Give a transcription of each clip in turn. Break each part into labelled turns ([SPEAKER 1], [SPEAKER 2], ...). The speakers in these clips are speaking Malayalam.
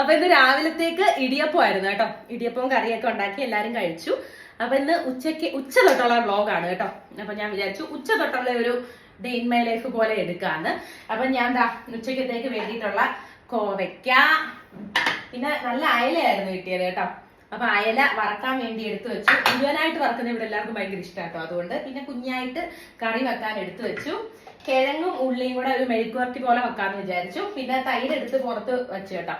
[SPEAKER 1] അപ്പൊ ഇന്ന് രാവിലത്തേക്ക് ഇടിയപ്പമായിരുന്നു കേട്ടോ. ഇടിയപ്പവും കറിയൊക്കെ ഉണ്ടാക്കി എല്ലാരും കഴിച്ചു. അപ്പൊ ഇന്ന് ഉച്ചയ്ക്ക് ഉച്ച തൊട്ടുള്ള വ്ളോഗാണ് കേട്ടോ. അപ്പൊ ഞാൻ വിചാരിച്ചു ഉച്ച തൊട്ടുള്ള ഒരു ഡേ ഇൻ മൈ ലൈഫ് പോലെ എടുക്കാന്ന്. അപ്പൊ ഞാൻ ദാ ഉച്ചക്കത്തേക്ക് വേണ്ടിയിട്ടുള്ള കോവയ്ക്ക പിന്നെ നല്ല അയലയായിരുന്നു കിട്ടിയത് കേട്ടോ. അപ്പൊ അയല വറക്കാൻ വേണ്ടി എടുത്തു വെച്ചു. മുഴുവനായിട്ട് വറക്കുന്ന ഇവിടെ എല്ലാവർക്കും ഭയങ്കര ഇഷ്ടമാട്ടോ അതുകൊണ്ട് പിന്നെ കുഞ്ഞായിട്ട് കറി വെക്കാൻ എടുത്തു വെച്ചു. കിഴങ്ങും ഉള്ളിയും കൂടെ ഒരു മെഴുക്കുവരട്ടി പോലെ വെക്കാന്ന് വിചാരിച്ചു. പിന്നെ തൈര് എടുത്ത് പുറത്ത് വെച്ചു കേട്ടോ.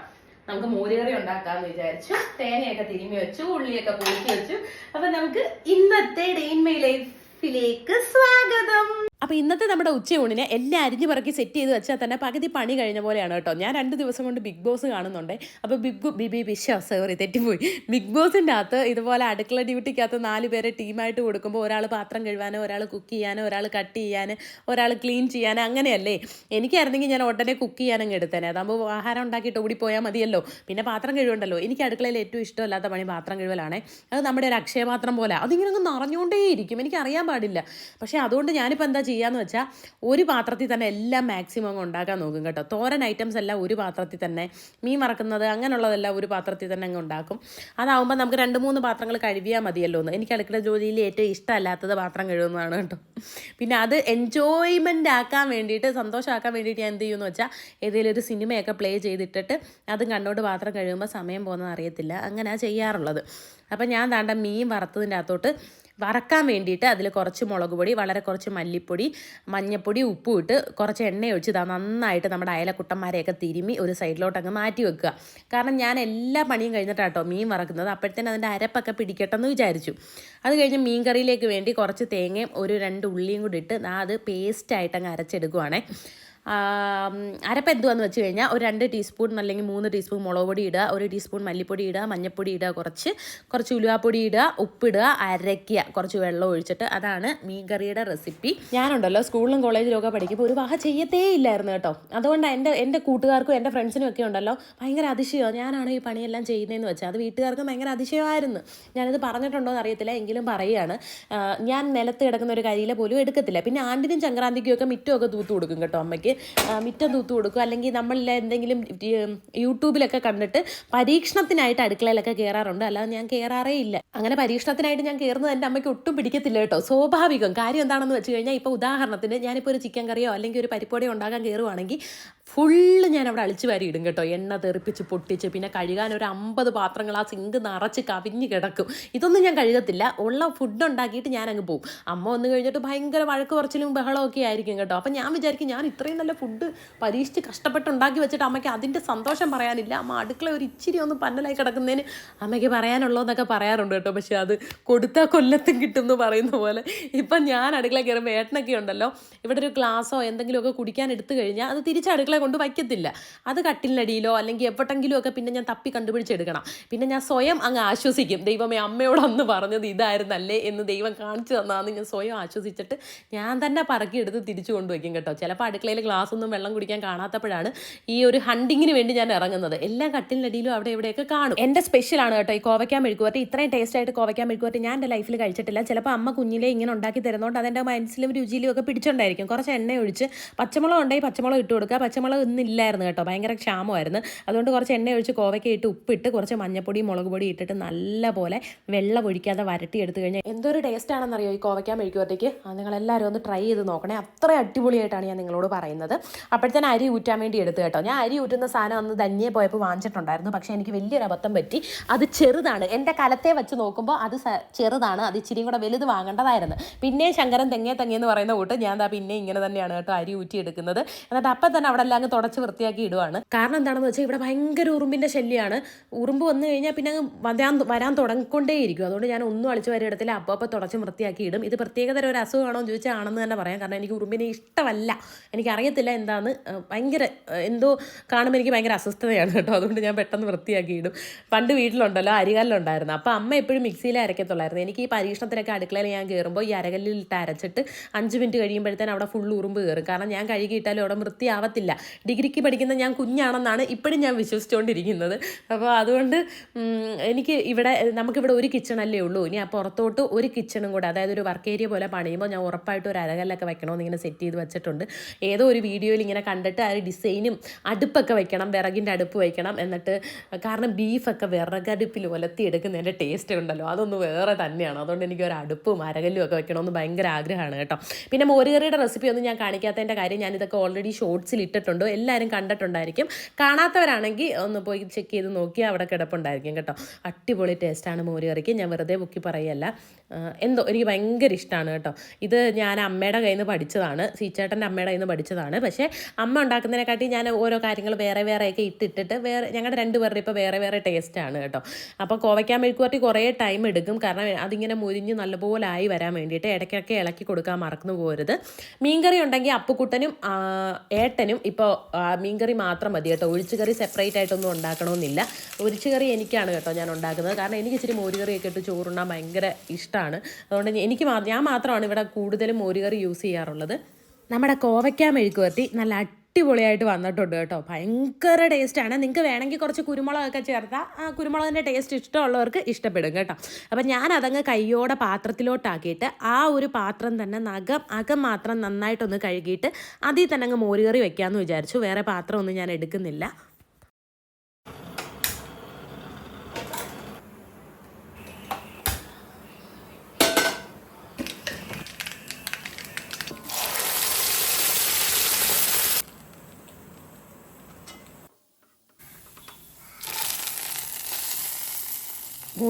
[SPEAKER 1] നമുക്ക് മോരുകറി ഉണ്ടാക്കാന്ന് വിചാരിച്ചു. തേങ്ങയൊക്കെ തിരുമ്മി വെച്ചു ഉള്ളിയൊക്കെ പൊളിക്കി വെച്ചു. അപ്പൊ നമുക്ക് ഇന്നത്തെ ഡെയിൻമൈ ലൈഫിലേക്ക് സ്വാഗതം.
[SPEAKER 2] അപ്പോൾ ഇന്നത്തെ നമ്മുടെ ഉച്ചയൂണിന് എല്ലാം അരിഞ്ഞു പറക്കി സെറ്റ് ചെയ്ത് വെച്ചാൽ തന്നെ പകുതി പണി കഴിഞ്ഞ പോലെയാണ് കേട്ടോ. ഞാൻ രണ്ട് ദിവസം കൊണ്ട് ബിഗ് ബോസ് കാണുന്നുണ്ട്. അപ്പോൾ ബിഗ് ബിബി ബിഷ സോറി തെറ്റിപ്പോയി. ബിഗ് ബോസിന്റെ അകത്ത് ഇതുപോലെ അടുക്കള ഡ്യൂട്ടിക്കകത്ത് നാല് പേരെ ടീമായിട്ട് കൊടുക്കുമ്പോൾ ഒരാൾ പാത്രം കഴുകാനോ ഒരാൾ കുക്ക് ചെയ്യാനോ ഒരാൾ കട്ട് ചെയ്യാനോ ഒരാൾ ക്ലീൻ ചെയ്യാനോ അങ്ങനെയല്ലേ? എനിക്കായിരുന്നെങ്കിൽ ഞാൻ ഉടനെ കുക്ക് ചെയ്യാനങ്ങ് എടുത്തേനെ. അതാകുമ്പോൾ ആഹാരം ഉണ്ടാക്കിയിട്ട് ഓടിപ്പോയാൽ മതിയല്ലോ. പിന്നെ പാത്രം കഴുകണ്ടല്ലോ. എനിക്ക് അടുക്കളയിൽ ഏറ്റവും ഇഷ്ടമല്ലാത്ത പണി പാത്രം കഴുകലാണേ. അത് നമ്മുടെ ഒരു അക്ഷയപാത്രം പോലെ. അതിങ്ങനെ അങ്ങ് നിറഞ്ഞുകൊണ്ടേയിരിക്കും. എനിക്ക് അറിയാൻ പാടില്ല. പക്ഷേ അതുകൊണ്ട് ഞാനിപ്പോൾ എന്താ ചെയ്യാന്ന് വെച്ചാൽ ഒരു പാത്രത്തിൽ തന്നെ എല്ലാം മാക്സിമം ഉണ്ടാക്കാൻ നോക്കും കേട്ടോ. തോരൻ ഐറ്റംസ് എല്ലാം ഒരു പാത്രത്തിൽ തന്നെ മീൻ മറക്കുന്നത് അങ്ങനെയുള്ളതെല്ലാം ഒരു പാത്രത്തിൽ തന്നെ അങ്ങ് ഉണ്ടാക്കും. അതാവുമ്പോൾ നമുക്ക് രണ്ട് മൂന്ന് പാത്രങ്ങൾ കഴുകിയാൽ മതിയല്ലോ എന്ന്. എനിക്ക് അടുക്കള ജോലിയിൽ ഏറ്റവും ഇഷ്ടമല്ലാത്തത് പാത്രം കഴുകുന്നതാണ് കേട്ടോ. പിന്നെ അത് എൻജോയ്മെന്റ് ആക്കാൻ വേണ്ടിയിട്ട് സന്തോഷമാക്കാൻ വേണ്ടിയിട്ട് ഞാൻ എന്ത് ചെയ്യുമെന്ന് വെച്ചാൽ ഏതെങ്കിലും ഒരു സിനിമയൊക്കെ പ്ലേ ചെയ്തിട്ടിട്ട് അതും കണ്ടോണ്ട് പാത്രം കഴുകുമ്പോൾ സമയം പോകുന്നത് അറിയത്തില്ല. അങ്ങനെയാണ് ചെയ്യാറുള്ളത്. അപ്പം ഞാൻ താണ്ട മീൻ വറുത്തതിന്റെ അകത്തോട്ട് വറക്കാൻ വേണ്ടിയിട്ട് അതിൽ കുറച്ച് മുളക് പൊടി വളരെ കുറച്ച് മല്ലിപ്പൊടി മഞ്ഞപ്പൊടി ഉപ്പും ഇട്ട് കുറച്ച് എണ്ണ ഒഴിച്ച് ഇതാ നന്നായിട്ട് നമ്മുടെ അയലക്കുട്ടന്മാരെയൊക്കെ തിരുമി ഒരു സൈഡിലോട്ട് അങ്ങ് മാറ്റി വെക്കുക. കാരണം ഞാൻ എല്ലാ പണിയും കഴിഞ്ഞിട്ടാട്ടോ മീൻ വറക്കുന്നത്. അപ്പോഴത്തേനും അതിന്റെ അരപ്പൊക്കെ പിടിക്കട്ടെ എന്ന് വിചാരിച്ചു. അത് കഴിഞ്ഞ് മീൻ കറിയിലേക്ക് വേണ്ടി കുറച്ച് തേങ്ങയും ഒരു രണ്ട് ഉള്ളിയും കൂടി ഇട്ട് അത് പേസ്റ്റായിട്ട് അങ്ങ് അരച്ചെടുക്കുവാണേ. അരപ്പ് എന്തുവാന്ന് വെച്ച് കഴിഞ്ഞാൽ ഒരു രണ്ട് ടീസ്പൂൺ അല്ലെങ്കിൽ മൂന്ന് ടീസ്പൂൺ മുളക് പൊടി ഇടുക ഒരു ടീസ്പൂൺ മല്ലിപ്പൊടി ഇടുക മഞ്ഞൾപ്പൊടി ഇടുക കുറച്ച് കുറച്ച് ഉലുവാപ്പൊടി ഇടുക ഉപ്പിടുക അരയ്ക്കുക. കുറച്ച് വെള്ളം ഒഴിച്ചിട്ട് അതാണ് മീൻ കറിയുടെ റെസിപ്പി. ഞാനുണ്ടല്ലോ സ്കൂളിലും കോളേജിലും ഒക്കെ പഠിക്കുമ്പോൾ ഒരു വാഹ ചെയ്യത്തേ ഇല്ലായിരുന്നു കേട്ടോ. അതുകൊണ്ട് എന്റെ എന്റെ കൂട്ടുകാർക്കും എന്റെ ഫ്രണ്ട്സിനും ഒക്കെ ഉണ്ടല്ലോ ഭയങ്കര അതിശയമാണ് ഞാനാണ് ഈ പണിയെല്ലാം ചെയ്യുന്നതെന്ന് വെച്ചാൽ അത് വീട്ടുകാർക്കും ഭയങ്കര അതിശയമായിരുന്നു. ഞാനിത് പറഞ്ഞിട്ടുണ്ടോ എന്ന് അറിയത്തില്ല എങ്കിലും പറയുകയാണ്. ഞാൻ നിലത്ത് കിടക്കുന്ന ഒരു കരിയില പോലും എടുക്കത്തില്ല. പിന്നെ ആണ്ടിനും സംക്രാന്തിക്കും ഒക്കെ മിറ്റമൊക്കെ തൂത്ത് കൊടുക്കും കേട്ടോ അമ്മയ്ക്ക്. മിറ്റം തൂത്ത് കൊടുക്കും അല്ലെങ്കിൽ നമ്മളിൽ എന്തെങ്കിലും യൂട്യൂബിലൊക്കെ കണ്ടിട്ട് പരീക്ഷണത്തിനായിട്ട് അടുക്കളയിലൊക്കെ കയറാറുണ്ട് അല്ലാതെ ഞാൻ കയറാറേ ഇല്ല. അങ്ങനെ പരീക്ഷണത്തിനായിട്ട് ഞാൻ കയറുന്നത് എന്റെ അമ്മയ്ക്ക് ഒട്ടും പിടിക്കത്തില്ല കേട്ടോ. സ്വാഭാവികം. കാര്യം എന്താണെന്ന് വെച്ച് കഴിഞ്ഞാൽ ഇപ്പോൾ ഉദാഹരണത്തിന് ഞാനിപ്പോൾ ഒരു ചിക്കൻ കറിയോ അല്ലെങ്കിൽ ഒരു പരിപ്പോടിയോ ഉണ്ടാക്കാൻ കയറുവാണെങ്കിൽ ഫുള്ള് ഞാൻ അവിടെ അളിച്ചു വാരി ഇടും കേട്ടോ. എണ്ണ തെറിപ്പിച്ച് പൊട്ടിച്ച് പിന്നെ കഴുകാൻ ഒരു അമ്പത് പാത്രങ്ങൾ ആ സിങ്ക് നിറച്ച് കവിഞ്ഞ് കിടക്കും. ഇതൊന്നും ഞാൻ കഴുകത്തില്ല. ഉള്ള ഫുഡ് ഉണ്ടാക്കിയിട്ട് ഞാൻ അങ്ങ് പോകും അമ്മ വന്നു കഴിഞ്ഞിട്ട് ഭയങ്കര വഴക്ക് കുറച്ചിലും ബഹളമൊക്കെ ആയിരിക്കും കേട്ടോ. അപ്പം ഞാൻ വിചാരിക്കും ഞാൻ ഇത്രയും നല്ല ഫുഡ് പരീക്ഷിച്ച് കഷ്ടപ്പെട്ടുണ്ടാക്കി വെച്ചിട്ട് അമ്മയ്ക്ക് അതിന്റെ സന്തോഷം പറയാനില്ല. അമ്മ അടുക്കള ഒരു ഇച്ചിരി ഒന്ന് പന്നലായി കിടക്കുന്നതിന് അമ്മയ്ക്ക് പറയാനുള്ളൂ എന്നൊക്കെ പറയാറുണ്ട് കേട്ടോ. പക്ഷേ അത് കൊടുത്താൽ കൊല്ലത്തും കിട്ടും എന്ന് പറയുന്ന പോലെ. ഇപ്പം ഞാൻ അടുക്കള കയറുമ്പോൾ ഏട്ടനൊക്കെ ഉണ്ടല്ലോ. ഇവിടെ ഒരു ഗ്ലാസ്സോ എന്തെങ്കിലുമൊക്കെ കുടിക്കാൻ എടുത്തു കഴിഞ്ഞാൽ അത് തിരിച്ച് അടുക്കള കൊണ്ട് വയ്ക്കത്തില്ല. അത് കട്ടിലിനടിയിലോ അല്ലെങ്കിൽ എപ്പോഴെങ്കിലും ഒക്കെ പിന്നെ ഞാൻ തപ്പി കണ്ടുപിടിച്ചെടുക്കണം. പിന്നെ ഞാൻ സ്വയം അങ്ങ് ആശ്വസിക്കും. ദൈവമേ അമ്മയോട് അന്ന് പറഞ്ഞത് ഇതായിരുന്നല്ലേ എന്ന് ദൈവം കാണിച്ചു തന്നാന്ന് ഞാൻ സ്വയം ആശ്വസിച്ചിട്ട് ഞാൻ തന്നെ പറക്കി എടുത്ത് തിരിച്ചു കൊണ്ടുവയ്ക്കും കേട്ടോ. ചിലപ്പോൾ അടുക്കളയിൽ ഗ്ലാസ് ഒന്നും വെള്ളം കുടിക്കാൻ കാണാത്തപ്പോഴാണ് ഈ ഒരു ഹണ്ടിങ്ങിന് വേണ്ടി ഞാൻ ഇറങ്ങുന്നത്. എല്ലാ കട്ടിലിനടിയിലും അവിടെ എവിടെയൊക്കെ കാണും. എന്റെ സ്പെഷ്യലാണ് കേട്ടോ ഈ കോവയ്ക്കാൻ മെഴുക്കുവരട്ടി ഇത്രയും ടേസ്റ്റ് ആയിട്ട് കോവയ്ക്കാൻ മെഴുക്കുവരട്ടി ഞാൻ എന്റെ ലൈഫിൽ കഴിച്ചിട്ടില്ല. ചിലപ്പോൾ അമ്മ കുഞ്ഞിലെ ഇങ്ങനെ ഉണ്ടാക്കി തരുന്നതുകൊണ്ട് അതെന്റെ മനസ്സിലും രുചിയിലും ഒക്കെ പിടിച്ചുണ്ടായിരിക്കും. കുറച്ച് എണ്ണ ഒഴിച്ച് പച്ചമുളക് ഉണ്ടെങ്കിൽ പച്ചമുളക് ഇട്ട് കൊടുക്കുക. പച്ചമുളക് ഇന്നില്ലായിരുന്നു കേട്ടോ. ഭയങ്കര ക്ഷാമമായിരുന്നു. അതുകൊണ്ട് കുറച്ച് എണ്ണ ഒഴിച്ച് കോവയ്ക്ക ഇട്ട് ഉപ്പിട്ട് കുറച്ച് മഞ്ഞപ്പൊടി മുളക് പൊടി ഇട്ടിട്ട് നല്ലപോലെ വെള്ളം ഒഴിക്കാതെ വരട്ടി എടുത്തു കഴിഞ്ഞാൽ എന്തൊരു ടേസ്റ്റ് ആണെന്നറിയോ ഈ കോവയ്ക്കാൻ മെഴുക്കുവരട്ടിക്ക് നിങ്ങളെല്ലാവരും ഒന്ന് ട്രൈ ചെയ്ത് നോക്കണേ. അത്ര അടിപൊളിയായിട്ടാണ് ഞാൻ നിങ്ങളോട് പറയുന്നത്. അപ്പോഴത്തേന് അരി ഊറ്റാൻ വേണ്ടി എടുത്തു കേട്ടോ. ഞാൻ അരി ഊറ്റുന്ന സാധനം അന്ന് ധന്യെ പോയപ്പോൾ വാങ്ങിച്ചിട്ടുണ്ടായിരുന്നു. പക്ഷേ എനിക്ക് വലിയൊരു അബദ്ധം പറ്റി. അത് ചെറുതാണ്. എന്റെ കലത്തെ വെച്ച് നോക്കുമ്പോൾ അത് ചെറുതാണ്. അത് ഇച്ചിരിയും കൂടെ വലുത് വാങ്ങേണ്ടതായിരുന്നു. പിന്നെ ശങ്കരൻ തെങ്ങേ തെങ്ങേന്ന് പറയുന്ന കൂട്ട് ഞാൻ ദാ പിന്നെ ഇങ്ങനെ തന്നെയാണ് കേട്ടോ അരി ഊറ്റി എടുക്കുന്നത്. എന്നിട്ട് അപ്പം തന്നെ അവിടെ എല്ലാം അങ്ങ് തുടച്ച് വൃത്തിയാക്കി ഇടുവാണ്. കാരണം എന്താണെന്ന് വെച്ചാൽ ഇവിടെ ഭയങ്കര ഉറുമ്പിന്റെ ശല്യമാണ് ഉറുമ്പ് വന്നു കഴിഞ്ഞാൽ പിന്നെ അങ്ങ് വരാൻ വരാൻ തുടങ്ങിക്കൊണ്ടേയിരിക്കും. അതുകൊണ്ട് ഞാൻ ഒന്നും അളിച്ചു വരെ ഇടത്തില്ല അപ്പോൾ അപ്പോൾ തുടച്ച് വൃത്തിയാക്കി ഇടും. ഇത് പ്രത്യേകതര ഒരു അസുഖമാണോ എന്ന് ചോദിച്ചാൽ ആണെന്ന് തന്നെ പറയാം. കാരണം എനിക്ക് ഉറുമ്പിനെ ഇഷ്ടമല്ല. എനിക്കറിയത്തില്ല എന്താന്ന്. ഏഹ് ഭയങ്കര എന്തോ കാണുമ്പോൾ എനിക്ക് ഭയങ്കര അസ്വസ്ഥതയാണ് കേട്ടോ. അതുകൊണ്ട് ഞാൻ പെട്ടെന്ന് വൃത്തിയാക്കി ഇടും. പണ്ട് വീട്ടിലുണ്ടല്ലോ അരികല്ലുണ്ടായിരുന്നു. അപ്പോൾ അമ്മ എപ്പോഴും മിക്സിയിൽ അരക്കത്തുള്ളായിരുന്നു എനിക്ക് ഈ പരീക്ഷണത്തിനൊക്കെ അടുക്കളയിൽ ഞാൻ കയറുമ്പോൾ ഈ അരകല്ലിൽ ഇട്ട് അരച്ചിട്ട് അഞ്ച് മിനിറ്റ് കഴിയുമ്പോഴത്തേന് അവിടെ ഫുൾ ഉറുമ്പ് കയറും കാരണം ഞാൻ കഴുകിയിട്ടാലും അവിടെ വൃത്തിയാവത്തില്ല. ഡിഗ്രിക്ക് പഠിക്കുന്ന ഞാൻ കുഞ്ഞാണെന്നാണ് ഇപ്പോഴും ഞാൻ വിശ്വസിച്ചുകൊണ്ടിരിക്കുന്നത് അപ്പോൾ അതുകൊണ്ട് എനിക്ക് ഇവിടെ നമുക്കിവിടെ ഒരു കിച്ചണല്ലേ ഉള്ളൂ. ഇനി ആ പുറത്തോട്ട് ഒരു കിച്ചണും കൂടെ അതായത് ഒരു വർക്ക് ഏരിയ പോലെ പണിയുമ്പോൾ ഞാൻ ഉറപ്പായിട്ട് ഒരു അരകല്ലൊക്കെ വെക്കണമെന്ന് ഇങ്ങനെ സെറ്റ് ചെയ്ത് വെച്ചിട്ടുണ്ട്. ഏതോ ഒരു വീഡിയോയിൽ ഇങ്ങനെ കണ്ടിട്ട് ആ ഡിസൈനും അടുപ്പൊക്കെ വെക്കണം വിറകിന്റെ അടുപ്പ് വെക്കണം എന്നിട്ട് കാരണം ബീഫൊക്കെ വിറകടുപ്പിൽ ഒലത്തിയെടുക്കുന്നതിന്റെ ടേസ്റ്റ് ഉണ്ടല്ലോ. അതൊന്ന് വേറെ തന്നെയാണ്. അതുകൊണ്ട് എനിക്ക് ഒരു അടുപ്പും അരകല്ലും ഒക്കെ വെക്കണമെന്ന് ഭയങ്കര ആഗ്രഹമാണ് കേട്ടോ. പിന്നെ മോരുകറിയുടെ റെസിപ്പി ഒന്നും ഞാൻ കാണിക്കാത്തതിന്റെ കാര്യം ഞാനിതൊക്കെ ഓൾറെഡി ഷോർട്സിൽ ഇട്ടിട്ടുണ്ട്. എല്ലാവരും കണ്ടിട്ടുണ്ടായിരിക്കും. കാണാത്തവരാണെങ്കിൽ ഒന്ന് പോയി ചെക്ക് ചെയ്ത് നോക്കി അവിടെ കിടപ്പുണ്ടായിരിക്കും കേട്ടോ. അടിപൊളി ടേസ്റ്റാണ് മോരുകറിക്ക്. ഞാൻ വെറുതെ ബുക്കി പറയല്ല എന്തോ എനിക്ക് ഭയങ്കര ഇഷ്ടമാണ് കേട്ടോ. ഇത് ഞാൻ അമ്മയുടെ കയ്യിൽ നിന്ന് പഠിച്ചതാണ്. സീച്ചേട്ടന്റെ അമ്മയുടെ കയ്യിൽ നിന്ന് പഠിച്ചതാണ്. പക്ഷേ അമ്മ ഉണ്ടാക്കുന്നതിനെക്കാട്ടി ഞാൻ ഓരോ കാര്യങ്ങൾ വേറെ വേറെയൊക്കെ ഇട്ടിട്ടിട്ട് വേറെ ഞങ്ങളുടെ രണ്ടുപേരുടെ ഇപ്പോൾ വേറെ വേറെ ടേസ്റ്റാണ് കേട്ടോ. അപ്പോൾ കോവയ്ക്കാൻ മെഴുക്കുവരട്ടി കുറേ ടൈം എടുക്കും. കാരണം അതിങ്ങനെ മുരിഞ്ഞ് നല്ലപോലെ ആയി വരാൻ വേണ്ടിയിട്ട് ഇടയ്ക്കൊക്കെ ഇളക്കി കൊടുക്കാൻ മറന്നു പോരുത്. മീൻകറി ഉണ്ടെങ്കിൽ അപ്പുക്കുട്ടനും ഏട്ടനും ഇപ്പോൾ മീൻകറി മാത്രം മതി കേട്ടോ. ഒഴിച്ചുകറി സെപ്പറേറ്റ് ആയിട്ടൊന്നും ഉണ്ടാക്കണമെന്നില്ല. ഒഴിച്ചുകറി എനിക്കാണ് കേട്ടോ ഞാൻ ഉണ്ടാക്കുന്നത്. കാരണം എനിക്ക് ഇച്ചിരി മോരുകറിയൊക്കെ ഇട്ട് ചോറുണ്ണാൻ ഭയങ്കര ഇഷ്ടമാണ് അതുകൊണ്ട് എനിക്ക് ഞാൻ മാത്രമാണ് ഇവിടെ കൂടുതലും മോരുകറി യൂസ് ചെയ്യാറുള്ളത്. നമ്മുടെ കോവയ്ക്ക വരത്തി നല്ല അടിപൊളിയായിട്ട് വന്നിട്ടുണ്ട് കേട്ടോ. ഭയങ്കര ടേസ്റ്റാണ് നിങ്ങൾക്ക് വേണമെങ്കിൽ കുറച്ച് കുരുമുളകൊക്കെ ചേർത്താൽ ആ കുരുമുളകിന്റെ ടേസ്റ്റ് ഇഷ്ടമുള്ളവർക്ക് ഇഷ്ടപ്പെടും കേട്ടോ. അപ്പം ഞാൻ അതങ്ങ് കയ്യോടെ പാത്രത്തിലോട്ടാക്കിയിട്ട് ആ ഒരു പാത്രം തന്നെ നഖം അകം മാത്രം നന്നായിട്ടൊന്ന് കഴുകിയിട്ട് അതിൽ തന്നെ അങ്ങ് മോരുകറി വെക്കാമെന്ന് വിചാരിച്ചു. വേറെ പാത്രമൊന്നും ഞാൻ എടുക്കുന്നില്ല.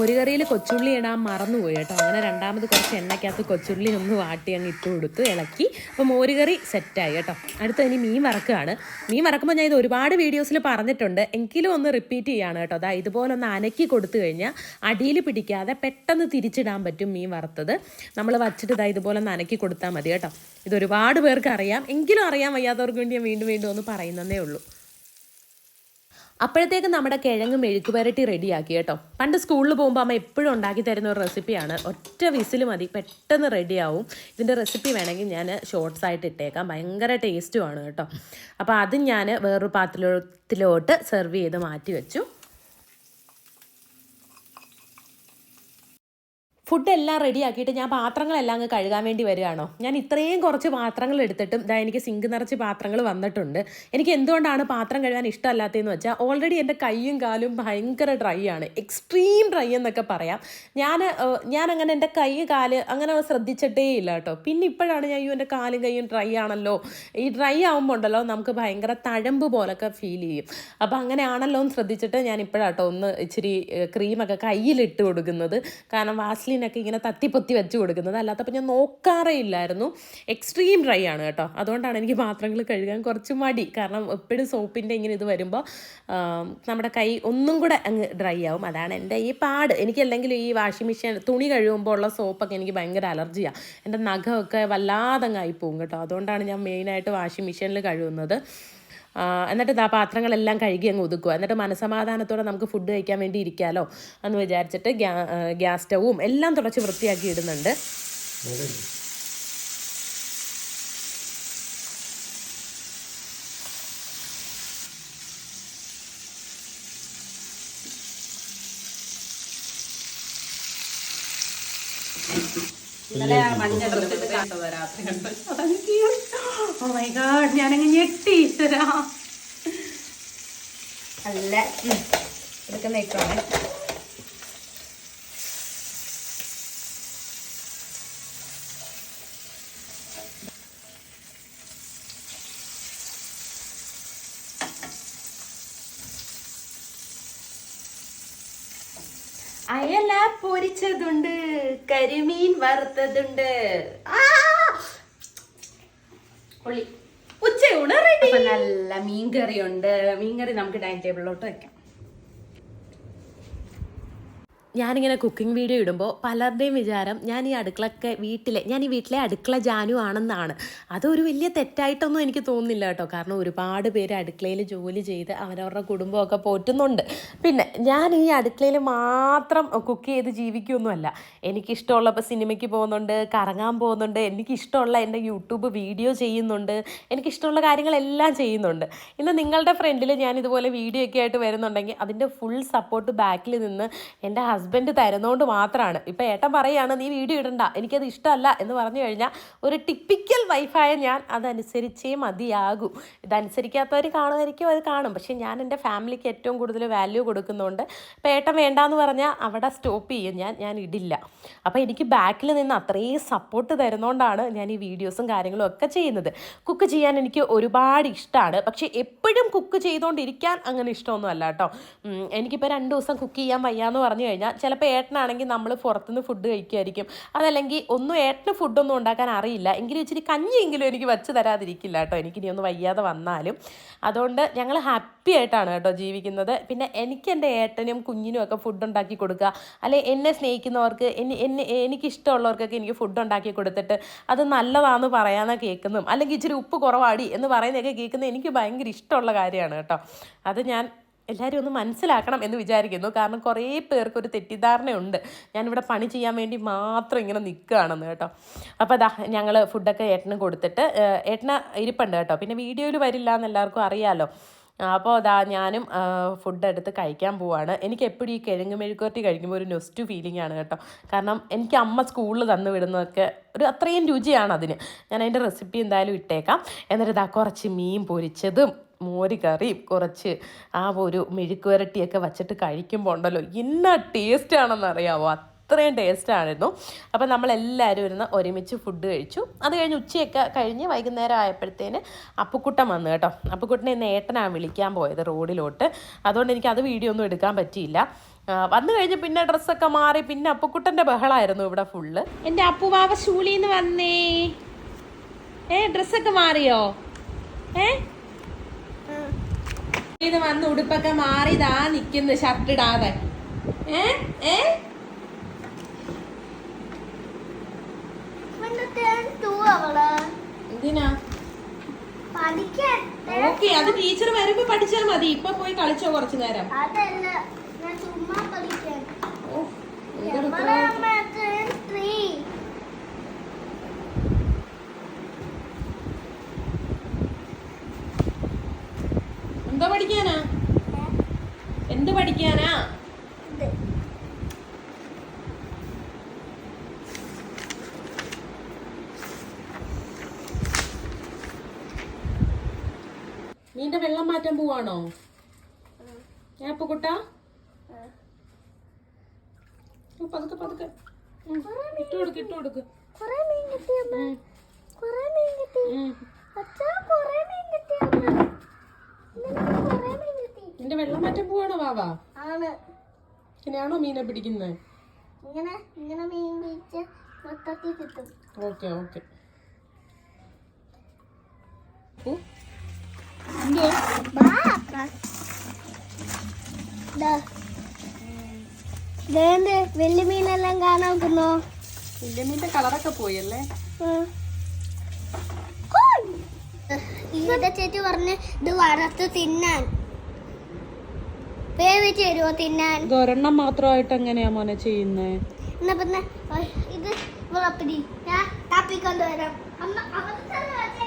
[SPEAKER 2] മോരുകറിയിൽ കൊച്ചുള്ളി ഇടാൻ മറന്നുപോയി കേട്ടോ. അങ്ങനെ രണ്ടാമത് കുറച്ച് എണ്ണയ്ക്കകത്ത് കൊച്ചുള്ളി ഒന്ന് വാട്ടി അങ്ങ് ഇട്ട് കൊടുത്ത് ഇളക്കി. അപ്പോൾ മോരുകറി സെറ്റായി കേട്ടോ. അടുത്ത ഇനി മീൻ വറക്കുകയാണ്. മീൻ വറക്കുമ്പോൾ ഞാൻ ഇത് ഒരുപാട് വീഡിയോസിൽ പറഞ്ഞിട്ടുണ്ട്. എങ്കിലും ഒന്ന് റിപ്പീറ്റ് ചെയ്യാണ് കേട്ടോ. അതാ ഇതുപോലെ ഒന്ന് അനക്കി കൊടുത്തു കഴിഞ്ഞാൽ അടിയിൽ പിടിക്കാതെ പെട്ടെന്ന് തിരിച്ചിടാൻ പറ്റും മീൻ വറുത്തത്. നമ്മൾ വച്ചിട്ട് ഇതാ ഇതുപോലെ ഒന്ന് അനക്കി കൊടുത്താൽ മതി കേട്ടോ. ഇത് ഒരുപാട് പേർക്ക് അറിയാം. എങ്കിലും അറിയാൻ വയ്യാത്തവർക്ക് വേണ്ടി ഞാൻ വീണ്ടും വീണ്ടും ഒന്ന് പറയുന്നതേ ഉള്ളൂ. അപ്പോഴത്തേക്കും നമ്മുടെ കിഴങ്ങ് മെഴുക്ക് പുരട്ടി റെഡിയാക്കി കേട്ടോ. പണ്ട് സ്കൂളിൽ പോകുമ്പോൾ അമ്മ എപ്പോഴും ഉണ്ടാക്കി തരുന്ന ഒരു റെസിപ്പിയാണ്. ഒറ്റ വിസിൽ മതി പെട്ടെന്ന് റെഡിയാവും. ഇതിന്റെ റെസിപ്പി വേണമെങ്കിൽ ഞാൻ ഷോർട്സ് ആയിട്ട് ഇട്ടേക്കാം. ഭയങ്കര ടേസ്റ്റുമാണ് കേട്ടോ. അപ്പോൾ അത് ഞാൻ വേറൊരു പാത്രത്തിലോട്ട് സെർവ് ചെയ്ത് മാറ്റി വെച്ചു. ഫുഡ് എല്ലാം റെഡി ആക്കിയിട്ട് ഞാൻ പാത്രങ്ങളെല്ലാം അങ്ങ് കഴുകാൻ വേണ്ടി വരികയാണോ? ഞാൻ ഇത്രയും കുറച്ച് പാത്രങ്ങൾ എടുത്തിട്ടും ഇതാ എനിക്ക് സിങ്ക് നിറച്ച് പാത്രങ്ങൾ വന്നിട്ടുണ്ട്. എനിക്ക് എന്തുകൊണ്ടാണ് പാത്രം കഴുകാൻ ഇഷ്ടമല്ലാത്തതെന്ന് വെച്ചാൽ ഓൾറെഡി എന്റെ കൈയും കാലും ഭയങ്കര ഡ്രൈ ആണ്. എക്സ്ട്രീം ഡ്രൈ എന്നൊക്കെ പറയാം. ഞാൻ ഞാൻ അങ്ങനെ എന്റെ കൈ കാൽ അങ്ങനെ ശ്രദ്ധിച്ചിട്ടേ ഇല്ല കേട്ടോ. പിന്നെ ഇപ്പോഴാണ് ഞാൻ അയ്യോ എന്റെ കാലും കൈയും ഡ്രൈ ആണല്ലോ. ഈ ഡ്രൈ ആകുമ്പോൾ ഉണ്ടല്ലോ നമുക്ക് ഭയങ്കര തഴമ്പ് പോലൊക്കെ ഫീൽ ചെയ്യും. അപ്പോൾ അങ്ങനെയാണല്ലോ എന്ന് ശ്രദ്ധിച്ചിട്ട് ഞാൻ ഇപ്പോഴാട്ടോ ഒന്ന് ഇച്ചിരി ക്രീമൊക്കെ കയ്യിലിട്ട് കൊടുക്കുന്നത്. കാരണം വാസ്ലിനൊക്കെ ഇങ്ങനെ തത്തിപ്പൊത്തി വെച്ച് കൊടുക്കുന്നത്. അല്ലാത്തപ്പോൾ ഞാൻ നോക്കാറേ ഇല്ലായിരുന്നു. എക്സ്ട്രീം ഡ്രൈ ആണ് കേട്ടോ. അതുകൊണ്ടാണ് എനിക്ക് പാത്രങ്ങൾ കഴുകാൻ കുറച്ച് മടി. കാരണം എപ്പോഴും സോപ്പിന്റെ ഇങ്ങനെ ഇത് വരുമ്പോൾ നമ്മുടെ കൈ ഒന്നും കൂടെ അങ്ങ് ഡ്രൈ ആവും. അതാണ് എന്റെ ഈ പാട്. എനിക്കല്ലെങ്കിൽ ഈ വാഷിംഗ് മെഷീൻ തുണി കഴുകുമ്പോൾ ഉള്ള സോപ്പൊക്കെ എനിക്ക് ഭയങ്കര അലർജിയാണ് എന്റെ നഖമൊക്കെ വല്ലാതെ അങ്ങ് ആയിപ്പോവും കേട്ടോ. അതുകൊണ്ടാണ് ഞാൻ മെയിനായിട്ട് വാഷിംഗ് മെഷീനിൽ കഴുകുന്നത്. എന്നിട്ട് ആ പാത്രങ്ങളെല്ലാം കഴുകി അങ്ങ് ഒതുക്കുക എന്നിട്ട് മനസമാധാനത്തോടെ നമുക്ക് ഫുഡ് കഴിക്കാൻ വേണ്ടി ഇരിക്കാമല്ലോ എന്ന് വിചാരിച്ചിട്ട് ഗ്യാ ഗ്യാസ് സ്റ്റവും എല്ലാം തുടച്ച് വൃത്തിയാക്കി ഇടുന്നുണ്ട്
[SPEAKER 1] ഇന്നലെ രാത്രി കണ്ടത്. മൈ Oh God, ഞാനങ്ങ് ഞെട്ടി. അല്ല അയല പൊരിച്ചതുണ്ട് കരിമീൻ വറുത്തതുണ്ട് ആ! പൊളി ഉച്ചയൂണ് റെഡി നല്ല മീൻകറി ഉണ്ട് മീൻകറി നമുക്ക് ഡൈനിങ് ടേബിളിലോട്ട് വെക്കാം.
[SPEAKER 2] ഞാനിങ്ങനെ കുക്കിംഗ് വീഡിയോ ഇടുമ്പോൾ പലരുടെയും വിചാരം ഞാൻ ഈ അടുക്കളൊക്കെ വീട്ടിലെ ഞാൻ ഈ വീട്ടിലെ അടുക്കള ജാനു ആണെന്നാണ്. അതൊരു വലിയ തെറ്റായിട്ടൊന്നും എനിക്ക് തോന്നുന്നില്ല കേട്ടോ. കാരണം ഒരുപാട് പേര് അടുക്കളയിൽ ജോലി ചെയ്ത് അവരവരുടെ കുടുംബമൊക്കെ പോറ്റുന്നുണ്ട്. പിന്നെ ഞാൻ ഈ അടുക്കളയിൽ മാത്രം കുക്ക് ചെയ്ത് ജീവിക്കുമൊന്നുമല്ല എനിക്കിഷ്ടമുള്ളപ്പോൾ സിനിമയ്ക്ക് പോകുന്നുണ്ട് കറങ്ങാൻ പോകുന്നുണ്ട് എനിക്കിഷ്ടമുള്ള എന്റെ യൂട്യൂബ് വീഡിയോ ചെയ്യുന്നുണ്ട് എനിക്കിഷ്ടമുള്ള കാര്യങ്ങളെല്ലാം ചെയ്യുന്നുണ്ട്. ഇന്ന് നിങ്ങളുടെ ഫ്രണ്ടിൽ ഞാൻ ഇതുപോലെ വീഡിയോ ഒക്കെ ആയിട്ട് വരുന്നുണ്ടെങ്കിൽ അതിന്റെ ഫുൾ സപ്പോർട്ട് ബാക്കിൽ നിന്ന് എന്റെ ഹസ്ബൻഡ് തരുന്നതുകൊണ്ട് മാത്രമാണ് ഇപ്പം ഏട്ടൻ പറയാണ് നീ വീഡിയോ ഇടണ്ട എനിക്കത് ഇഷ്ടമല്ല എന്ന് പറഞ്ഞു കഴിഞ്ഞാൽ ഒരു ടിപ്പിക്കൽ വൈഫായ ഞാൻ അതനുസരിച്ചേ മതിയാകൂ. ഇതനുസരിക്കാത്തവർ കാണുമായിരിക്കും അത് കാണും. പക്ഷേ ഞാൻ എന്റെ ഫാമിലിക്ക് ഏറ്റവും കൂടുതൽ വാല്യൂ കൊടുക്കുന്നതുകൊണ്ട് ഇപ്പം ഏട്ടൻ വേണ്ടാന്ന് പറഞ്ഞാൽ അവിടെ സ്റ്റോപ്പ് ചെയ്യും. ഞാൻ ഞാൻ ഇടില്ല. അപ്പോൾ എനിക്ക് ബാക്കിൽ നിന്ന് അത്രയും സപ്പോർട്ട് തരുന്നതുകൊണ്ടാണ് ഞാൻ ഈ വീഡിയോസും കാര്യങ്ങളും ഒക്കെ ചെയ്യുന്നത്. കുക്ക് ചെയ്യാൻ എനിക്ക് ഒരുപാട് ഇഷ്ടമാണ് പക്ഷേ എപ്പോഴും കുക്ക് ചെയ്തുകൊണ്ടിരിക്കാൻ അങ്ങനെ ഇഷ്ടമൊന്നും അല്ല കേട്ടോ എനിക്കിപ്പോൾ രണ്ട് ദിവസം കുക്ക് ചെയ്യാൻ വയ്യാന്ന് പറഞ്ഞു കഴിഞ്ഞാൽ ചിലപ്പോൾ ഏട്ടനാണെങ്കിൽ നമ്മൾ പുറത്തുനിന്ന് ഫുഡ് കഴിക്കുമായിരിക്കും അതല്ലെങ്കിൽ ഒന്നും ഏട്ടന് ഫുഡൊന്നും ഉണ്ടാക്കാൻ അറിയില്ല. എങ്കിലും ഇച്ചിരി കഞ്ഞിയെങ്കിലും എനിക്ക് വെച്ച് തരാതിരിക്കില്ല കേട്ടോ. എനിക്കിനി ഒന്ന് വയ്യാതെ വന്നാലും. അതുകൊണ്ട് ഞങ്ങൾ ഹാപ്പി ആയിട്ടാണ് കേട്ടോ ജീവിക്കുന്നത്. പിന്നെ എനിക്ക് എന്റെ ഏട്ടനും കുഞ്ഞിനും ഒക്കെ ഫുഡ് ഉണ്ടാക്കി കൊടുക്കുക. അല്ലെ എന്നെ സ്നേഹിക്കുന്നവർക്ക് എന്നെ എനിക്കിഷ്ടമുള്ളവർക്കൊക്കെ എനിക്ക് ഫുഡ് ഉണ്ടാക്കി കൊടുത്തിട്ട് അത് നല്ലതാണെന്ന് പറയാനാണ് കേൾക്കുന്നതും. അല്ലെങ്കിൽ ഇച്ചിരി ഉപ്പ് കുറവാടി എന്ന് പറയുന്നതൊക്കെ കേൾക്കുന്നത് എനിക്ക് ഭയങ്കര ഇഷ്ടമുള്ള കാര്യമാണ് കേട്ടോ. അത് ഞാൻ എല്ലാവരും ഒന്ന് മനസ്സിലാക്കണം എന്ന് വിചാരിക്കുന്നു. കാരണം കുറേ പേർക്ക് ഒരു തെറ്റിദ്ധാരണയുണ്ട്. ഞാനിവിടെ പണി ചെയ്യാൻ വേണ്ടി മാത്രം ഇങ്ങനെ നിൽക്കുകയാണെന്ന് കേട്ടോ. അപ്പോൾ അതാ ഞങ്ങൾ ഫുഡൊക്കെ ഏട്ടന് കൊടുത്തിട്ട് ഏട്ടന് ഇരിപ്പുണ്ട് കേട്ടോ. പിന്നെ വീഡിയോയിൽ വരില്ല എന്ന് എല്ലാവർക്കും അറിയാമല്ലോ അപ്പോൾ അതാ ഞാനും ഫുഡ് എടുത്ത് കഴിക്കാൻ പോവാണ്. എനിക്ക് എപ്പോഴും ഈ കിഴങ്ങ് മെഴുക്കുവരട്ടി കഴിക്കുമ്പോൾ ഒരു നൊസ്റ്റു ഫീലിംഗ് ആണ് കേട്ടോ. കാരണം എനിക്ക് അമ്മ സ്കൂളിൽ തന്നു വിടുന്നതൊക്കെ ഒരു അത്രയും രുചിയാണ് അതിന്. ഞാൻ അതിന്റെ റെസിപ്പി എന്തായാലും ഇട്ടേക്കാം. എന്നിട്ട് ഇതാ കുറച്ച് മീൻ പൊരിച്ചതും മോര് കുറച്ച് ആ ഒരു മെഴുക്ക് വരട്ടിയൊക്കെ വച്ചിട്ട് കഴിക്കുമ്പോൾ ഉണ്ടല്ലോ ഇന്ന ടേസ്റ്റ് ആണെന്ന് അറിയാമോ അത്രയും ടേസ്റ്റ് ആയിരുന്നു അപ്പം നമ്മളെല്ലാവരും ഇരുന്ന് ഒരുമിച്ച് ഫുഡ് കഴിച്ചു. അത് കഴിഞ്ഞ് ഉച്ചയൊക്കെ കഴിഞ്ഞ് വൈകുന്നേരം ആയപ്പോഴത്തേന് അപ്പുക്കുട്ടൻ വന്നു കേട്ടോ. അപ്പുക്കുട്ടനെ ഇന്ന് ഏട്ടനാണ് വിളിക്കാൻ പോയത് റോഡിലോട്ട്. അതുകൊണ്ട് എനിക്ക് അത് വീഡിയോ ഒന്നും എടുക്കാൻ പറ്റിയില്ല. വന്നു കഴിഞ്ഞ് പിന്നെ ഡ്രസ്സൊക്കെ മാറി പിന്നെ അപ്പുക്കുട്ടന്റെ ബഹളമായിരുന്നു ഇവിടെ ഫുള്ള് എന്റെ അപ്പുവാവ ശൂലിന്ന് വന്നേ. ഏ ഡ്രസ്സൊക്കെ മാറിയോ? ഏ? ഇത് വന്ന് ഉടുപ്പൊക്കെ മാറിയതാ നിക്കുന്നു ഷർട്ട് ഇടാതെ. ഏ? ഏ?
[SPEAKER 3] അവൾ.
[SPEAKER 2] എന്തിനാ? ഓക്കെ അത് ടീച്ചർ വരുമ്പോ പഠിച്ചാൽ മതി. ഇപ്പൊ പോയി കളിച്ചോ കുറച്ചു നേരം.
[SPEAKER 3] അതല്ല ഞാൻ ചുമ്മാ പഠിക്കാൻ.
[SPEAKER 2] ഓ, എന്തൊരു
[SPEAKER 3] നമ്മളെ അമ്മ ത്രീ
[SPEAKER 2] എന്താ പഠിക്കാനാ? എന്ത് പഠിക്കാനാ? നീന്റെ വെള്ളം മാറ്റാൻ പോവാണോ? ഏപ്പക്കുട്ട പതുക്കെ പതുക്കെ. ഉം, ഇട്ട് കൊടുക്ക് ഇട്ട് കൊടുക്ക്
[SPEAKER 3] കൊറേ മീൻ കിട്ടി അമ്മ
[SPEAKER 2] ഉം,
[SPEAKER 3] കൊറേ മീൻ കിട്ടി
[SPEAKER 2] ഉം.
[SPEAKER 3] അച്ഛാ കൊറേ മീൻ കിട്ടി അമ്മ ഇന്നലെ കൊറേ മീൻ കിട്ടി
[SPEAKER 2] നിന്റെ വെള്ളം മാറ്റാൻ പോവാണോ വാവാ
[SPEAKER 3] ആണ്.
[SPEAKER 2] ഇങ്ങനെയാണോ മീനെ പിടിക്കുന്നത്
[SPEAKER 3] ഇങ്ങനെ ഇങ്ങനെ മീൻ പിടിച്ച് മൊത്തത്തിൽ കിട്ടും.
[SPEAKER 2] Okay okay. എന്തോ
[SPEAKER 3] കാണാൻ മീനെല്ലാം കാണാക്കുന്നോ
[SPEAKER 2] വലിയ മീന്റെ കളറൊക്കെ പോയല്ലേ?
[SPEAKER 3] ഇവിടെ ചേച്ചി പറഞ്ഞ് ഇത് വറുത്ത് തിന്നാൻ. വേവിച്ച് തരുമോ തിന്നാൻ?
[SPEAKER 2] ഒരെണ്ണം മാത്രമായിട്ട് എങ്ങനെയാ മോനെ ചെയ്യുന്നേ?
[SPEAKER 3] എന്നാ പിന്നെ ഇത് ഞാൻ തപ്പിക്കൊണ്ട് വരാം അമ്മ വെച്ചേ